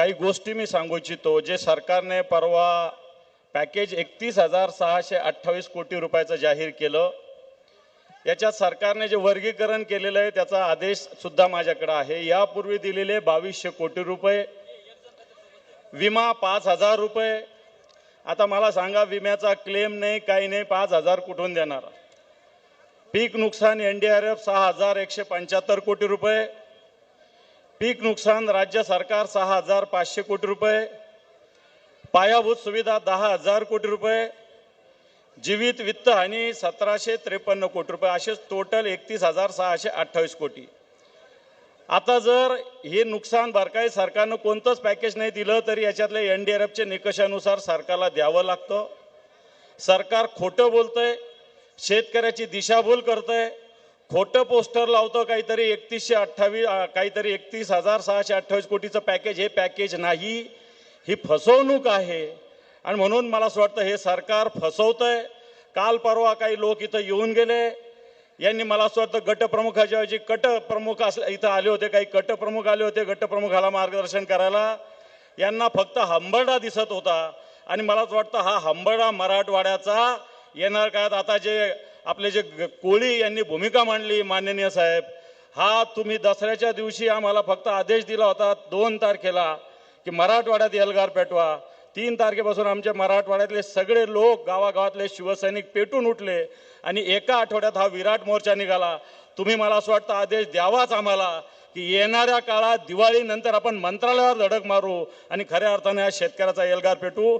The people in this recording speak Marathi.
काही गोष्टी मी सांगू इच्छितो. जे सरकारने परवा पॅकेज एकतीस हजार सहाशे अठ्ठावीस कोटी रुपयाचं जाहीर केलं. याच्यात सरकारने जे वर्गीकरण केलेलं आहे त्याचा आदेश सुद्धा माझ्याकडे आहे. यापूर्वी दिलेले बावीसशे कोटी रुपये विमा पाच हजार रुपये. आता मला सांगा विम्याचा क्लेम नाही काही नाही पाच हजार कुठून देणार? पीक नुकसान एन डी आर एफ सहा हजार एकशे पंच्याहत्तर कोटी रुपये. पीक नुकसान राज्य सरकार सहा हजार पाचशे कोटी रुपये पायाभूत सुविधा दहा हजार कोटी रुपये जीवित वित्त हानी सतराशे त्रेपन्न कोटी रुपये असेच टोटल एकतीस हजार सहाशे अठ्ठावीस कोटी. आता जर हे नुकसान भरपाई सरकारनं कोणतंच पॅकेज नाही दिलं तरी याच्यातल्या एन डी आर एफच्या निकषानुसार सरकारला द्यावं लागतं. सरकार खोटं बोलतंय शेतकऱ्याची दिशाभूल करतंय खोटं पोस्टर लावतं काहीतरी एकतीसशे अठ्ठावीस काहीतरी एकतीस हजार सहाशे अठ्ठावीस कोटीचं पॅकेज हे पॅकेज नाही. ही फसवणूक आहे. आणि म्हणून मला असं वाटतं हे सरकार फसवतं आहे काल परवा काही लोक इथं येऊन गेले. यांनी मला असं वाटतं गटप्रमुखाच्या ऐवजी कट प्रमुख इथं आले होते काही कटप्रमुख आले होते गटप्रमुखाला मार्गदर्शन करायला. यांना फक्त हंबरडा दिसत होता. आणि मला असं वाटतं हा हंबरडा मराठवाड्याचा येणार काळात. आता जे आपले जे कोळी यांनी भूमिका मांडली माननीय साहेब हा तुम्ही दसऱ्याच्या दिवशी आम्हाला फक्त आदेश दिला होता दोन तारखेला की मराठवाड्यात एल्गार पेटवा. तीन तारखेपासून आमच्या मराठवाड्यातले सगळे लोक गावागावातले शिवसैनिक पेटून उठले आणि एका आठवड्यात हा विराट मोर्चा निघाला. तुम्ही मला असं वाटतं आदेश द्यावाच आम्हाला की येणाऱ्या काळात दिवाळीनंतर आपण मंत्रालयावर धडक मारू आणि खऱ्या अर्थाने या शेतकऱ्याचा एल्गार पेटू.